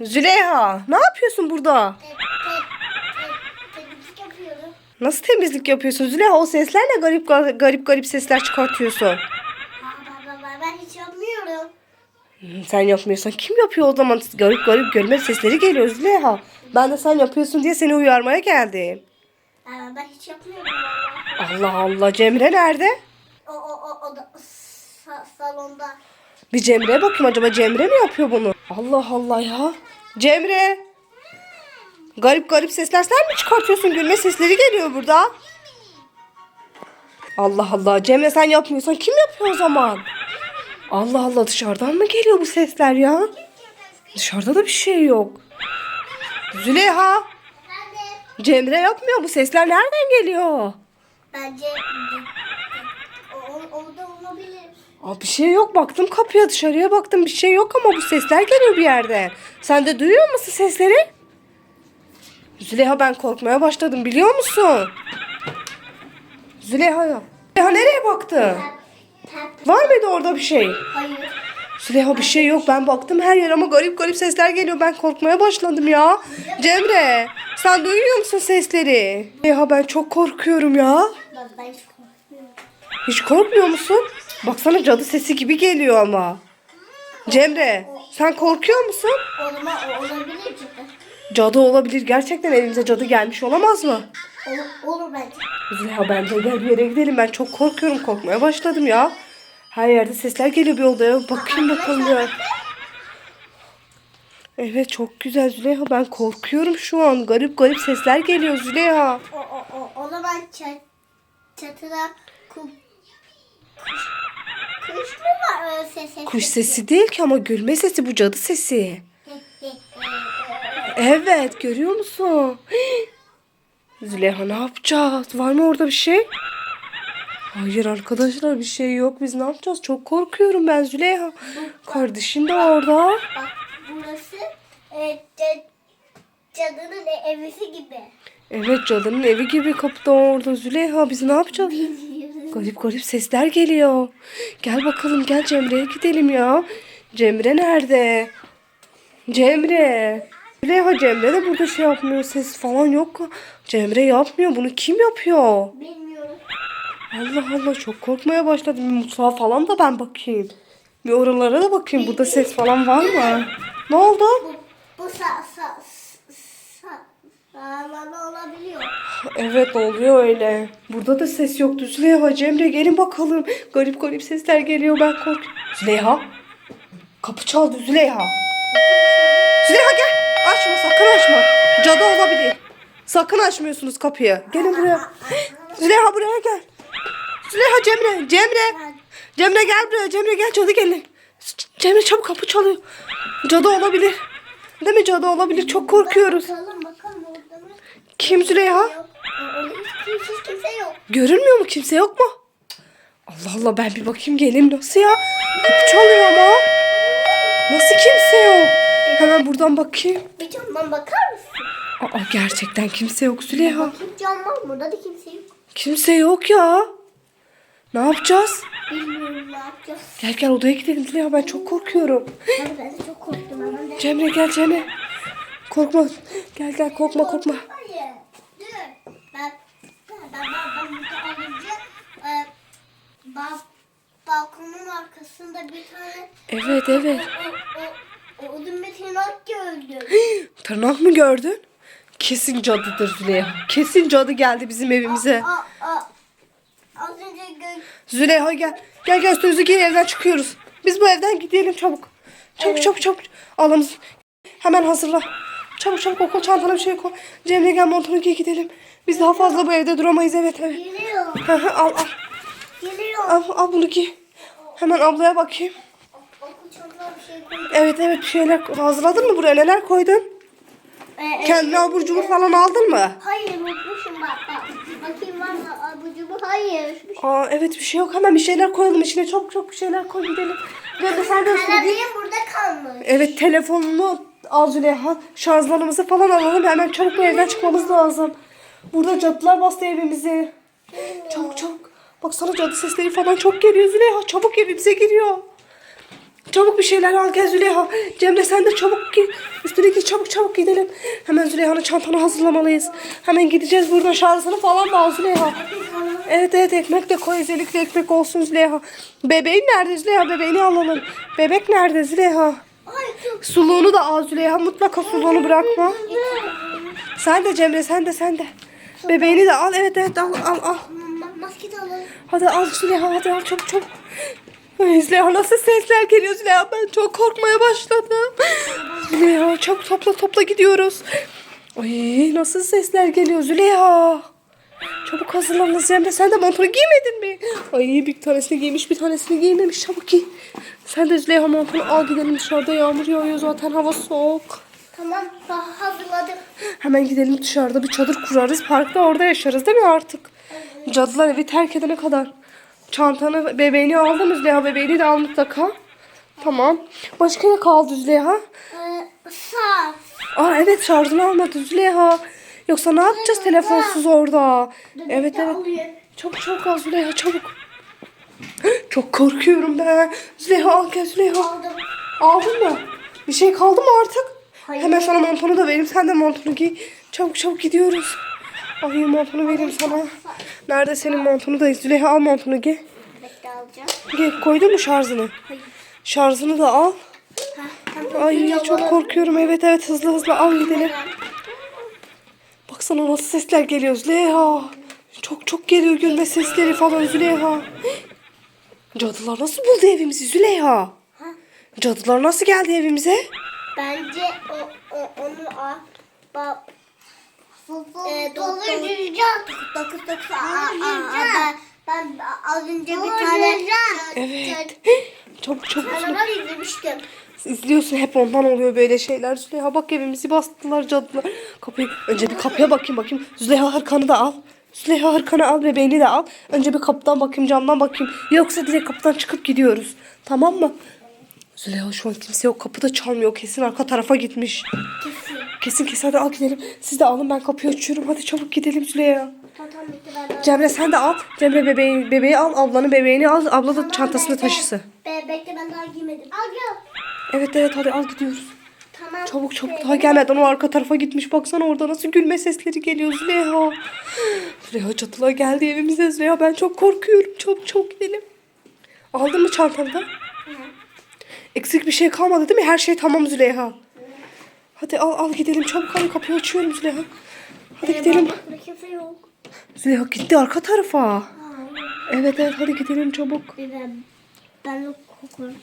Züleyha ne yapıyorsun burada? Te, te, te, temizlik yapıyorum. Nasıl temizlik yapıyorsun Züleyha? O seslerle garip garip garip sesler çıkartıyorsun. Aa, ben, ben, hiç yapmıyorum. Hmm, Sen yapmıyorsan kim yapıyor o zaman? Garip garip görme sesleri geliyor Züleyha. Ben de sen yapıyorsun diye seni uyarmaya geldim. Ben, ben hiç yapmıyorum vallahi. Allah Allah Cemre nerede? O, o, o, o da sa- salonda. Bir Cemre'ye bakayım acaba Cemre mi yapıyor bunu? Allah Allah ya. Cemre. Garip garip sesler sen mi çıkartıyorsun? Gülme sesleri geliyor burada. Allah Allah Cemre sen yapmıyorsan kim yapıyor o zaman? Allah Allah dışarıdan mı geliyor bu sesler ya? Dışarıda da bir şey yok. Züleyha. Cemre yapmıyor bu sesler nereden geliyor? Bence o, o, orada olabilir. Aa, bir şey yok baktım kapıya dışarıya baktım bir şey yok ama bu sesler geliyor bir yerden. Sen de duyuyor musun sesleri? Züleyha ben korkmaya başladım biliyor musun? Züleyha. Züleyha nereye baktı? Var mıydı orada bir şey? hayır. Züleyha bir şey yok ben baktım her yer ama garip garip sesler geliyor ben korkmaya başladım ya. Cemre sen duyuyor musun sesleri? Züleyha ben çok korkuyorum ya. Ben, ben hiç korkmuyorum. Hiç korkmuyor musun? Baksana cadı sesi gibi geliyor ama. Cemre sen korkuyor musun? Olabilir. Cadı olabilir. Gerçekten elimize cadı gelmiş olamaz mı? Olur, olur bence. Züleyha bence gel bir yere gidelim. Ben çok korkuyorum. Korkmaya başladım ya. Her yerde sesler geliyor bir odaya. Bakayım bakalım ya. Evet çok güzel Züleyha. Ben korkuyorum şu an. Garip garip sesler geliyor Züleyha. O, o, o, o zaman çat, çatıda ku, kuş, kuş mu var öyle ses? ses Kuş sesi değil ki ama gülme sesi bu cadı sesi. Evet görüyor musun? Züleyha ne yapacağız? Var mı orada bir şey? Hayır arkadaşlar bir şey yok. Biz ne yapacağız? Çok korkuyorum ben Züleyha. Kardeşin de orada. Bak burası e, ca- cadının e- evisi gibi. Evet cadının evi gibi kapıda orada Züleyha. Biz ne yapacağız? Garip garip sesler geliyor. Gel bakalım gel Cemre'ye gidelim ya. Cemre nerede? Cemre. Züleyha Cemre de burada şey yapmıyor. Ses falan yok. Cemre yapmıyor. Bunu kim yapıyor? Bilmiyorum. Allah Allah çok korkmaya başladım. Bir mutfağa falan da ben bakayım. Bir oralara da bakayım. Burada ses falan var mı? Ne oldu? Bu, bu sa, sa, sağlamda olabiliyor. Evet oluyor öyle. Burada da ses yoktu. Züleyha Cemre gelin bakalım. Garip garip sesler geliyor. Ben kork. Züleyha. Kapı çaldı Züleyha. Züleyha gel. Açma sakın açma. Cadı olabilir. Sakın açmıyorsunuz kapıyı. Gelin buraya. Züleyha buraya gel. Züleyha Cemre. Cemre. Cemre gel buraya. Cemre gel cadı gelin. Cemre çabuk kapı çalıyor. Cadı olabilir. Değil mi cadı olabilir? Çok korkuyoruz. Bakalım? Kim Züleyha? Yok. Hiç, kimse yok. Görünmüyor mu? Kimse yok mu? Allah Allah ben bir bakayım gelin nasıl ya? Kapı çalıyor ama. Nasıl kimse yok? Hemen buradan bakayım. Bir camdan bakar mısın? Aa gerçekten kimse yok Züleyha. Bakayım cam var burada da kimse yok. Kimse yok ya. Ne yapacağız? Bilmiyorum ne yapacağız. Gel gel odaya gidelim Züleyha ben çok korkuyorum. Ben, ben de çok korktum hemen de. Cemre gel Cemre. Korkma. Gel gel korkma korkma. Hayır. Dur. Ben ben ben, ben burada az önce e, bal, balkonun arkasında bir tane Evet evet. o, odun tırnak gördüm. Tırnak mı gördün? Kesin cadıdır Züleyha. Kesin cadı geldi bizim evimize. Aa, aa, az önce gö Züleyha gel. Gel gel üstümüzü giy evden çıkıyoruz. Biz bu evden gidelim çabuk. Çabuk çabuk çabuk. Ağlamız. Hemen hazırla. Çabuk çabuk okul çantana bir şey koy. Cemre gel montunu giy gidelim. Biz daha fazla bu evde duramayız evet evet. geliyor. Al al. Geliyor. Al, al bunu giy. Hemen ablaya bakayım. Evet evet bir şeyler hazırladın mı buraya neler koydun? Ee, e, Kendine abur cubur falan aldın mı? Hayır unutmuşum bak bak. Bakayım var mı abucumu? Hayır. Aa evet bir şey yok hemen bir şeyler koyalım içine çabuk çabuk bir şeyler koy gidelim. Cemre sen de. Karabiyerim burada kalmış. Evet telefonunu al Züleyha. Şarjlarımızı falan alalım. Hemen çabuk bu evden çıkmamız lazım. Burada cadılar bastı evimizi. Çabuk çabuk. Baksana cadı sesleri falan çok geliyor Züleyha. Çabuk evimize giriyor. Çabuk bir şeyler al gel Züleyha. Cemre sen de çabuk git. Üstüne git çabuk çabuk gidelim. Hemen Züleyha'nın çantanı hazırlamalıyız. Hemen gideceğiz buradan şarjını falan da al Züleyha. Evet evet ekmek de koy özellikle ekmek olsun Züleyha. Bebeğin nerede Züleyha bebeğini alalım. Bebek nerede Züleyha? Suluğunu da al Züleyha mutlaka suluğunu bırakma. Sen de Cemre sen de sen de. Bebeğini de al evet evet al al al. Ma- maske de alalım. Hadi al Züleyha hadi al çabuk çabuk. Ay Züleyha nasıl sesler geliyor Züleyha ben çok korkmaya başladım. Züleyha çabuk topla topla gidiyoruz. Ay nasıl sesler geliyor Züleyha. Çabuk hazırlan Cemre sen de montunu giymedin mi? Ay bir tanesini giymiş bir tanesini giymemiş çabuk giy. Sen de Züleyha montunu al gidelim dışarıda yağmur yağıyor zaten hava soğuk. Tamam ha- hazırladım. Hemen gidelim dışarıda bir çadır kurarız. Parkta orada yaşarız değil mi artık? Cadılar evi terk edene kadar. Çantanı, bebeğini aldın mı Züleyha? Bebeğini de al mutlaka. Tamam. Başka ne kaldı Züleyha? Ee, sağ. Aa evet şarjını almadı Züleyha. Yoksa ne yapacağız telefonsuz orada? Evet evet. Çabuk çabuk al Züleyha çabuk. Çok korkuyorum ben. Züleyha al gel Züleyha. Aldım. Aldın mı? Bir şey kaldı mı artık? Hayır. Hemen sana montunu da vereyim. Sen de montunu giy. Çabuk çabuk gidiyoruz. Ay montunu vereyim sana. Nerede senin montunu da Züleyha al montunu giy. Bekle alacağım. Giy. Koydun mu şarjını? Hayır. Şarjını da al. Ha, tamam. Ay çok korkuyorum. Evet evet hızlı hızlı al gidelim. Baksana nasıl sesler geliyor Züleyha. Çok çok geliyor gülme sesleri falan Züleyha. Cadılar nasıl buldu evimizi Züleyha? Ha, Cadılar nasıl geldi evimize? bence o, o onu al. Bak. Ee, dolduracağım. Dokuz dokuz. Aa, aa, ben, ben az önce bir tane Evet. Çabuk. çabuk. canavar izlemiştim. İzliyorsun hep ondan oluyor böyle şeyler. Züleyha bak evimizi bastılar cadılar. Kapıyı önce bir kapıya bakayım bakayım. Züleyha hırkanı da al. Züleyha hırkanı al bebeğini de al. Önce bir kapıdan bakayım camdan bakayım. Yoksa direkt kapıdan çıkıp gidiyoruz. Tamam mı? Züleyha şu an kimse yok. Kapı da çalmıyor. Kesin arka tarafa gitmiş. Kesin. Kesin kesin hadi al gidelim. Siz de alın ben kapıyı açıyorum. Hadi çabuk gidelim Züleyha. Tamam tamam bitti ben de Cemre sen de al. Cemre bebeği, bebeği al. Ablanın bebeğini al. Abla da çantasını bekle. taşısı. Be, bekle ben daha giymedim. Al gel. Evet evet hadi al gidiyoruz. Tamam. Çabuk çabuk daha gelmeden o arka tarafa gitmiş. Baksana orada nasıl gülme sesleri geliyor Züleyha. Züleyha çatılar geldi evimize Züleyha. Ben çok korkuyorum. Çabuk çabuk gidelim. Aldın mı çantanı da? Eksik bir şey kalmadı değil mi? Her şey tamam Züleyha. Hadi al al gidelim çabuk hadi kapıyı açıyorum Züleyha. Hadi gidelim. Burada kimse yok. Züleyha gitti arka tarafa. Evet evet hadi gidelim çabuk. Ben, ben de korkuyorum.